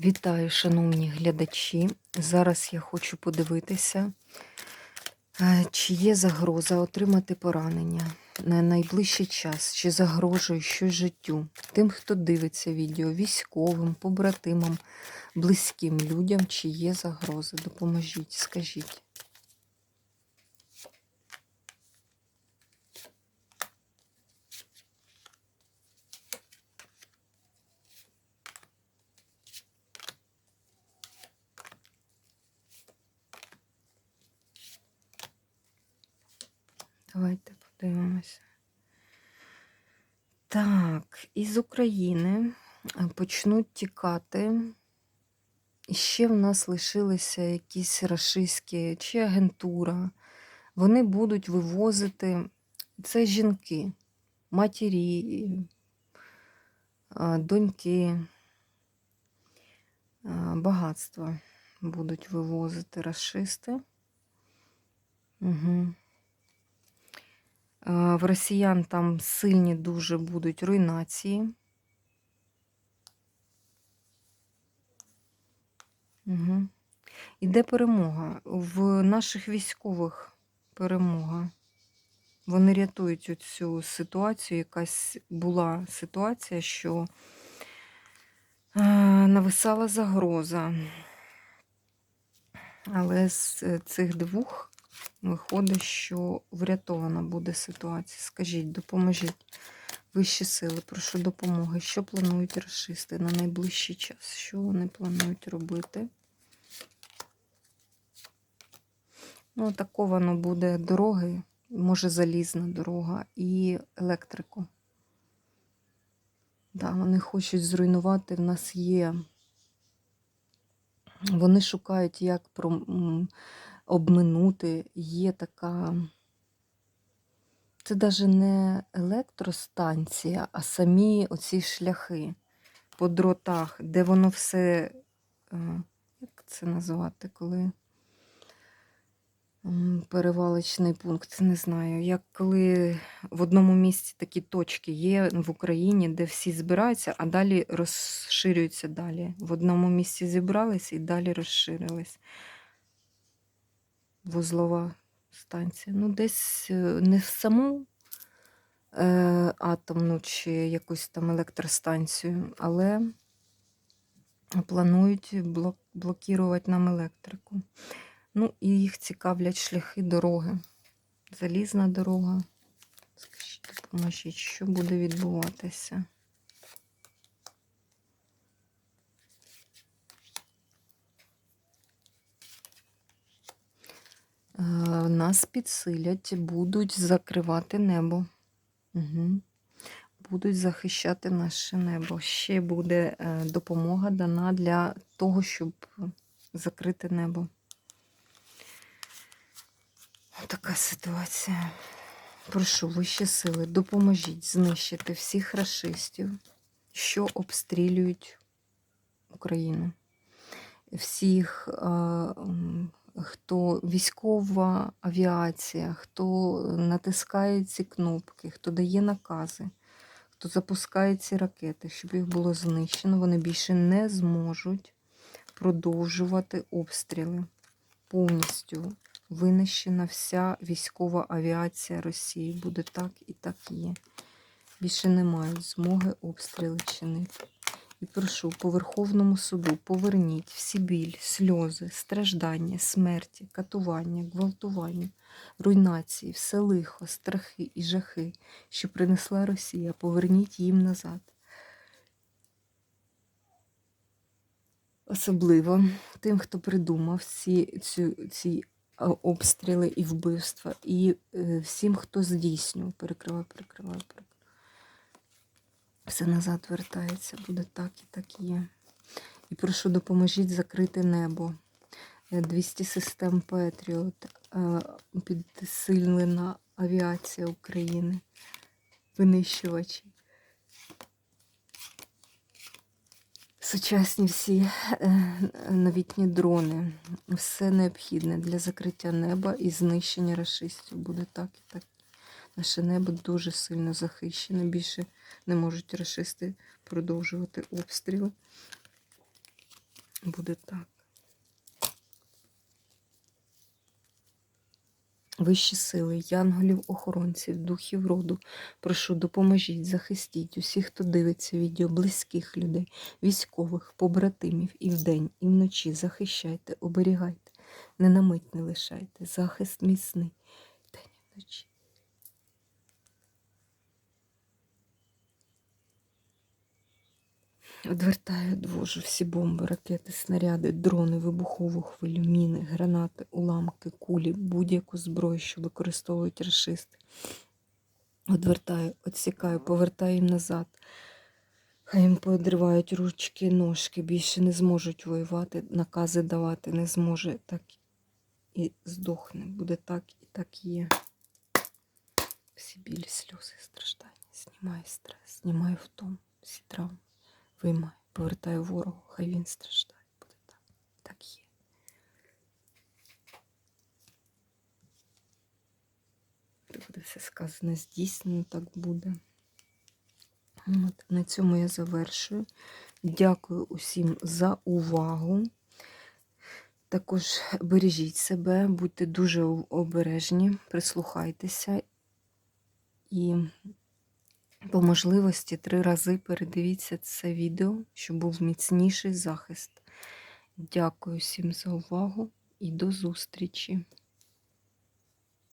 Вітаю, шановні глядачі. Зараз я хочу подивитися, е, чи є загроза отримати поранення на найближчий час, чи загрожує щось життю тим, хто дивиться відео, військовим, побратимам, близьким людям, чи є загроза. Допоможіть, скажіть. Давайте подивимося. Так, із України е, почнуть тікати. І ще в нас лишилися якісь рашистські чи агентура. Вони будуть вивозити це жінки, матері, доньки, а, багатство будуть вивозити расисти. Угу. В росіян там сильні дуже будуть руйнації. Угу. Іде перемога. В наших військових перемога. Вони рятують цю ситуацію. Якась була ситуація, що нависала загроза. Але з е, цих двох виходить, що врятована буде ситуація. Скажіть, допоможіть. Вищі сили, прошу допомоги. Що планують расисти на найближчий час? Що вони планують робити? Ну, атаковано буде дороги, може залізна дорога і електрику. Да, вони хочуть зруйнувати. В нас є. Вони шукають, як про, обминути. Є така. Це навіть не електростанція, а самі оці шляхи по дротах, де воно все, е, як це назвати, коли перевалочний пункт, не знаю. Як коли в одному місці такі точки є в Україні, де всі збираються, а далі розширюються далі. В одному місці зібрались і далі розширились. Вузлова станція. Ну, десь е, не в саму е, атомну чи якусь там електростанцію, але планують блок, блокувати нам електрику. Ну, і їх цікавлять шляхи дороги. Залізна дорога. Скажіть, допоможіть, що буде відбуватися? Нас підсилять, будуть закривати небо. Угу. Будуть захищати наше небо. Ще буде е, допомога дана для того, щоб закрити небо. Така ситуація. Прошу вищі сили, допоможіть знищити всіх расистів, що обстрілюють Україну. Всіх, е, хто військова авіація, хто натискає ці кнопки, хто дає накази, хто запускає ці ракети, щоб їх було знищено, вони більше не зможуть продовжувати обстріли. Повністю винищена вся військова авіація Росії. Буде так і так є. Більше не мають змоги обстріли чинити. І прошу по Верховному суду поверніть всі біль, сльози, страждання, смерті, катування, гвалтування, руйнації, все лихо, страхи і жахи, що принесла Росія, поверніть їм назад. Особливо тим, хто придумав ці, ці, ці обстріли і вбивства, і е, всім, хто здійснював, перекриваю, перекриваю, перекриваю. Все назад вертається, буде так і так є. І прошу, допоможіть закрити небо. Е, 200 систем Петріот, е, підсилена авіація України, винищувачі. Сучасні всі е, новітні дрони. Все необхідне для закриття неба і знищення расистів. Буде так і так. Наше небо дуже сильно захищене. Більше не можуть расисти продовжувати обстріли. Буде так. Вищі сили, янголів, охоронців, духів роду, прошу, допоможіть, захистіть усіх, хто дивиться відео, близьких людей, військових, побратимів і вдень, і вночі захищайте, оберігайте, не на не лишайте, захист міцний, день і вночі. Одвертаю, двожу всі бомби, ракети, снаряди, дрони, вибухову хвилю, міни, гранати, уламки, кулі, будь-яку зброю, що використовують рашисти. Одвертаю, відсікаю, повертаю їм назад. Хай їм поодривають ручки, ножки, більше не зможуть воювати, накази давати не зможе. Так і здохне. Буде так і так є. Всі білі сльози, страждання. Знімаю стрес, знімаю втом, всі травми. Виймаю, повертаю ворогу, хай він страждає. Буде так. Так є. Буде все сказано, здійснено, так буде. От, на цьому я завершую. Дякую усім за увагу. Також бережіть себе, будьте дуже обережні, прислухайтеся і по можливості три рази передивіться це відео, щоб був міцніший захист. Дякую всім за увагу і до зустрічі!